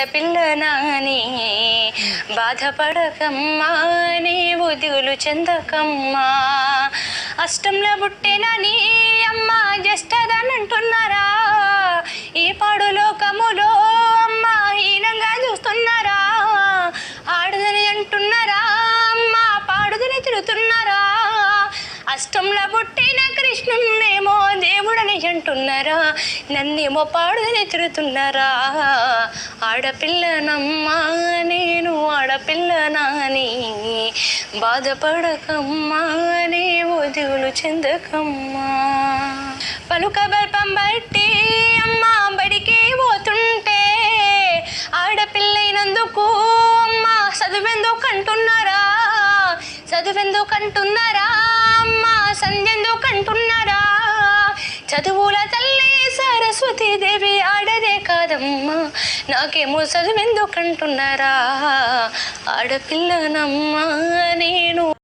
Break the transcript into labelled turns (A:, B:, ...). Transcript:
A: ఆడపిల్లనాని బాధపడకమ్మా నీవు దిగులు చెందకమ్మా. అష్టంలో పుట్టిన నీ అమ్మ జస్టదనంటున్నారా ఈ పాడు లోకములో అమ్మ హీనంగా చూస్తున్నారా? ఆడదని అంటున్నారా? అమ్మ పాడుదని తిరుగుతున్నారా అష్టంలో పుట్టిన కృష్ణున్నేమో దేవుడని అంటున్నారా? నన్నేమో పాడుదని తిరుగుతున్నారా ఆడపిల్లనమ్మా నేను ఆడపిల్లనాని. బాధపడకమ్మా నీ దిగులు చెందకమ్మా. పలుక బల్పం బట్టి అమ్మ బడికి పోతుంటే ఆడపిల్లైనందుకు అమ్మ చదువెందుకు అంటున్నారా? చదువెందుకు కంటున్నారా అమ్మ సంధ్యందుకు అంటున్నారా? చదువుల తల్లి సరస్వతి దేవి ఆడదే కాదమ్మా. నాకేమో చదువెందుకు అంటున్నారా ఆడపిల్లనమ్మా నేను.